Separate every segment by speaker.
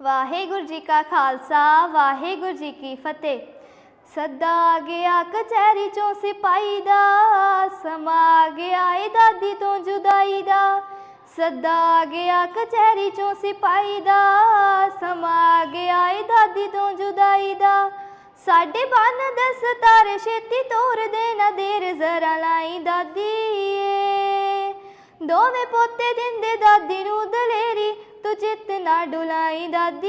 Speaker 1: ਵਾਹਿਗੁਰੂ ਜੀ ਕਾ ਖਾਲਸਾ, ਵਾਹਿਗੁਰੂ ਜੀ ਕੀ ਫਤਿਹ। ਸਦਾ ਗਿਆ ਕਚਹਿਰੀ ਚੋਂ ਸਿਪਾਈ ਦਾ, ਸਮਾ ਗਿਆ ਏ ਦਾਦੀ ਤੋਂ ਜੁਦਾਈ ਦਾ। ਸਦਾ ਗਿਆ ਕਚਹਿਰੀ ਚੋਂ ਸਿਪਾਈ ਦਾ, ਸਮਾ ਗਿਆ ਏ ਦਾਦੀ ਤੋਂ ਜੁਦਾਈ ਦਾ। ਸਾਡੇ ਬੰਨ ਦੇ ਸਤਾਰੇ ਛੇਤੀ ਤੋਰ ਦੇ, ਨਾ ਦੇਰ ਜ਼ਰਾ ਲਾਈ ਦਾਦੀ ਏ। ਦੋਵੇਂ ਪੋਤੇ ਦਿੰਦੇ ਦਾਦੀ ਨੂੰ ਤੂੰ ਚਿੱਤ ਨਾ ਡੁਲਾਈ ਦਾਦੀ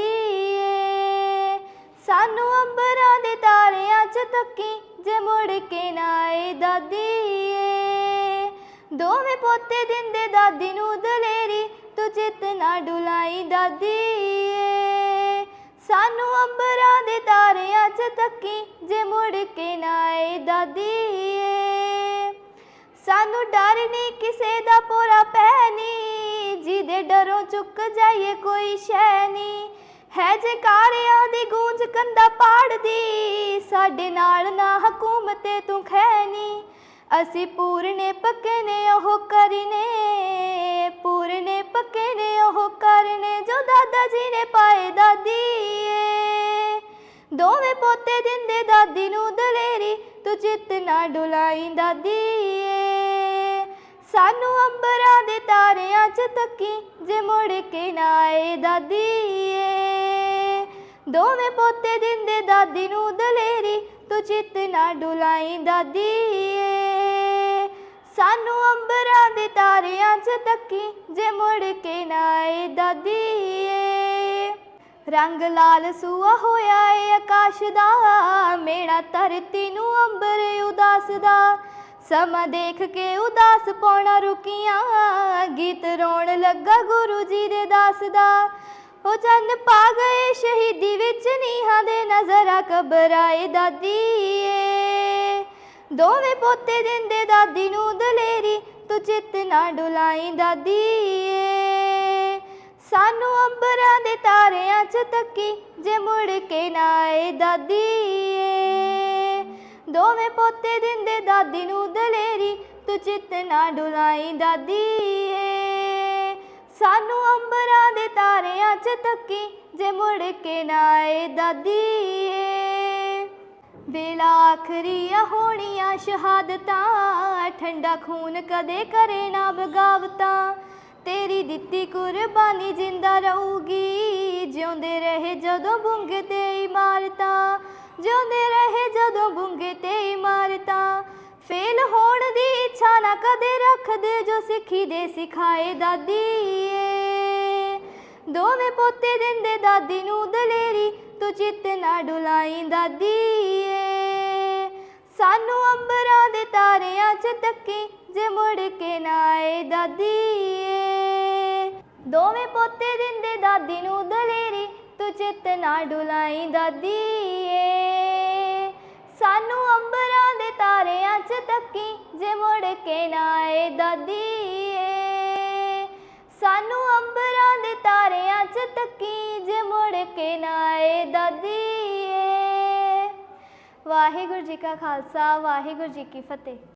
Speaker 1: ਏ। ਸਾਨੂੰ ਅੰਬਰਾਂ ਦੇ ਤਾਰਿਆਂ 'ਚ ਤੱਕੀ ਜੇ ਮੁੜ ਕੇ ਨਾ ਆਏ ਦਾਦੀ ਏ। ਦੋਵੇਂ ਪੋਤੇ ਦਿੰਦੇ ਦਾਦੀ ਨੂੰ ਦਲੇਰੀ, ਤੂੰ ਚਿੱਤ ਨਾ ਡੁਲਾਈ ਦਾਦੀ ਏ। ਸਾਨੂੰ ਅੰਬਰਾਂ ਦੇ ਤਾਰਿਆਂ 'ਚ ਤੱਕੀ ਜੇ ਮੁੜ ਕੇ ਨਾ ਆਏ ਦਾਦੀ ਏ। ਸਾਨੂੰ ਡਰ ਨਹੀਂ ਚੁੱਕ ਜਾਈਏ ਕੋਈ ਸ਼ੈ ਨਹੀਂ ਹੈ ਜੇ ਕਾਰਿਆਂ ਦੀ ਗੂੰਜ ਕੰਦਾ ਪਾੜਦੀ, ਸਾਡੇ ਨਾਲ ਨਾ ਹਕੂਮਤੇ ਤੂੰ ਖੈਨੀ ਅਸੀਂ ਪੂਰਨੇ ਪੱਕੇ ਨੇ, ਉਹ ਕਰਨੇ। ਪੂਰਨੇ ਪੱਕੇ ਨੇ, ਉਹ ਕਰਨੇ। ਜੋ ਦਾਦਾ ਜੀ ਨੇ ਪਾਏ ਦਾਦੀ ਦੋਵੇਂ ਪੋਤੇ ਦਿੰਦੇ ਦਾਦੀ ਨੂੰ ਦਲੇਰੀ, ਤੂੰ ਚਿੱਤ ਨਾ ਡੁਲਾਈ ਦਾਦੀ ਸਾਨੂੰ ਅੰਬਰਾਂ ਦੇ ਤਾਰਿਆਂ 'ਚ ਤੱਕੀ, ਜੇ ਮੁੜ ਕੇ ਨਾ ਆਏ ਦਾਦੀ ਏ ਦੋਵੇਂ ਪੋਤੇ ਦਿੰਦੇ ਦਾਦੀ ਨੂੰ ਦਲੇਰੀ, ਤੂੰ ਚਿੱਤ ਨਾ ਡੁਲਾਈ ਦਾਦੀ ਏ ਸਾਨੂੰ ਅੰਬਰਾਂ ਦੇ ਤਾਰਿਆਂ 'ਚ ਤੱਕੀ, ਜੇ ਮੁੜ ਕੇ ਨਾ ਆਏ ਦਾਦੀ ਏ ਰੰਗ ਲਾਲ ਸੂਆ ਹੋਇਆ ਏ ਆਕਾਸ਼ ਦਾ ਮੇਰਾ ਧਰਤੀ ਨੂੰ ਅੰਬਰ ਉਦਾਸ ਦਾ। ਸਮਾਂ ਦੇਖ ਕੇ ਉਦਾਸ ਪਾਉਣਾ ਰੁਕੀਆਂ। ਗੀਤ ਰੋਣ ਲੱਗਾ ਗੁਰੂ ਜੀ ਦੇ ਦਾਸ ਦਾ। ਉਹ ਚੰਨ ਪਾ ਗਏ ਸ਼ਹੀਦੀ ਵਿੱਚ ਨੀਹਾਂ ਦੇ ਨਜ਼ਰਾ ਕਬਰਾਏ ਦਾਦੀ ਏ ਦੋਵੇਂ ਪੋਤੇ ਦਿੰਦੇ ਦਾਦੀ ਨੂੰ ਦਲੇਰੀ, ਤੂੰ ਚਿੱਤ ਨਾ ਡੁਲਾਈ ਦਾਦੀ ਏ ਸਾਨੂੰ ਅੰਬਰਾਂ ਦੇ ਤਾਰਿਆਂ 'ਚ ਤੱਕੀ, ਜੇ ਮੁੜ ਕੇ ਨਾ ਆਏ ਦਾਦੀ ਏ ਦੋਵੇਂ ਪੋਤੇ ਦਿੰਦੇ ਦਾਦੀ ਨੂੰ ਦਲੇਰੀ, ਤੂੰ ਚਿੱਤ ਨਾ ਡੁਲਾਈ ਦਾਦੀ ਏ। ਸਾਨੂੰ ਅੰਬਰਾਂ ਦੇ ਤਾਰਿਆਂ 'ਚ ਤੱਕੀ ਜੇ ਮੁੜ ਕੇ ਨਾ ਆਏ ਦਾਦੀ ਏ। ਵੇਲਾ ਆਖਰੀ ਆ ਹੋਣੀਆਂ ਸ਼ਹਾਦਤਾਂ, ਠੰਡਾ ਖੂਨ ਕਦੇ ਕਰੇ ਨਾ ਬਗਾਵਤਾਂ। ਤੇਰੀ ਦਿੱਤੀ ਕੁਰਬਾਨੀ ਜਿੰਦਾ ਰਹੂਗੀ, ਜਿਉਂਦੇ ਰਹੇ ਜਦੋਂ ਬੁੰਗੇ ਤੇ ਇਮਾਰਤਾਂ। ਜਿਉਂਦੇ ਰਹੇ ਜਦੋਂ ਬੁੰਗੇ ਤੇ ਇਮਾਰਤਾਂ। ਫੇਲ ਹੋਣ ਦੀ ਇੱਛਾ ਨਾ ਕਦੇ ਰੱਖਦੇ ਜੋ ਸਿੱਖੀ ਦੇ ਸਿਖਾਏ ਦਾਦੀ ਏ ਦੋਵੇਂ ਪੋਤੇ ਦਿੰਦੇ ਦਾਦੀ ਨੂੰ ਦਲੇਰੀ, ਤੂੰ ਚਿੱਤ ਨਾ ਡੁਲਾਈ ਦਾਦੀ ਏ ਸਾਨੂੰ ਅੰਬਰਾਂ ਦੇ ਤਾਰਿਆਂ 'ਚ ਤੱਕੀ ਜੇ ਮੁੜ ਕੇ ਨਾ ਆਏ ਦਾਦੀ ਏ ਦੋਵੇਂ ਪੋਤੇ ਦਿੰਦੇ ਦਾਦੀ ਨੂੰ ਦਲੇਰੀ, ਤੂੰ ਚਿੱਤ ਨਾ ਡੁਲਾਈ ਦਾਦੀ 'ਚ ਜੇ ਮੁੜ ਕੇ ਨਾ ਆਏ ਦਾਦੀ ਏ। ਸਾਨੂੰ ਅੰਬਰਾਂ ਦੇ ਤਾਰਿਆਂ 'ਚ ਤੱਕੀ ਜੇ ਮੁੜ ਕੇ ਨਾ ਆਏ ਦਾਦੀ ਏ। ਵਾਹਿਗੁਰੂ ਜੀ ਕਾ ਖਾਲਸਾ, ਵਾਹਿਗੁਰੂ ਜੀ ਕੀ ਫਤਿਹ।